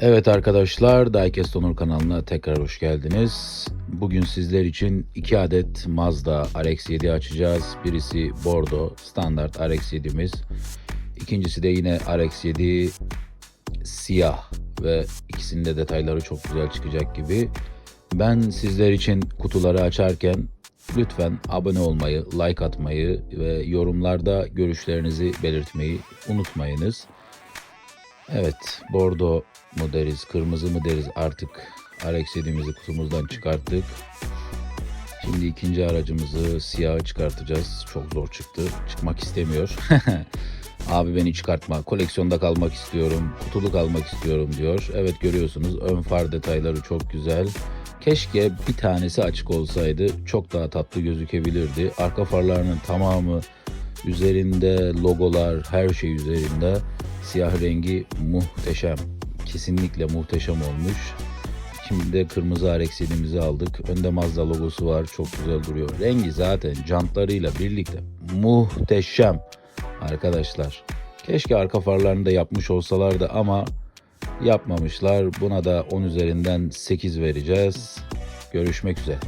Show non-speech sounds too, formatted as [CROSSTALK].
Evet arkadaşlar, Diecast Onur kanalına tekrar hoş geldiniz. Bugün sizler için iki adet Mazda RX-7 açacağız. Birisi Bordo standart RX-7'miz. İkincisi de yine RX-7 siyah ve ikisinin de detayları çok güzel çıkacak gibi. Ben sizler için kutuları açarken lütfen abone olmayı, like atmayı ve yorumlarda görüşlerinizi belirtmeyi unutmayınız. Evet, bordo mu deriz, kırmızı mı deriz artık RX-7'mizi kutumuzdan çıkarttık. Şimdi ikinci aracımızı siyahı çıkartacağız. Çok zor çıktı. Çıkmak istemiyor. [LAUGHS] Abi beni çıkartma. Koleksiyonda kalmak istiyorum. Kutuluk almak istiyorum diyor. Evet görüyorsunuz ön far detayları çok güzel. Keşke bir tanesi açık olsaydı. Çok daha tatlı gözükebilirdi. Arka farlarının tamamı üzerinde logolar her şey üzerinde. Siyah rengi muhteşem. Kesinlikle muhteşem olmuş. Şimdi de kırmızı RX-7'mizi aldık. Önde Mazda logosu var. Çok güzel duruyor. Rengi zaten jantlarıyla birlikte muhteşem arkadaşlar. Keşke arka farlarını da yapmış olsalardı ama yapmamışlar. Buna da 10 üzerinden 8 vereceğiz. Görüşmek üzere.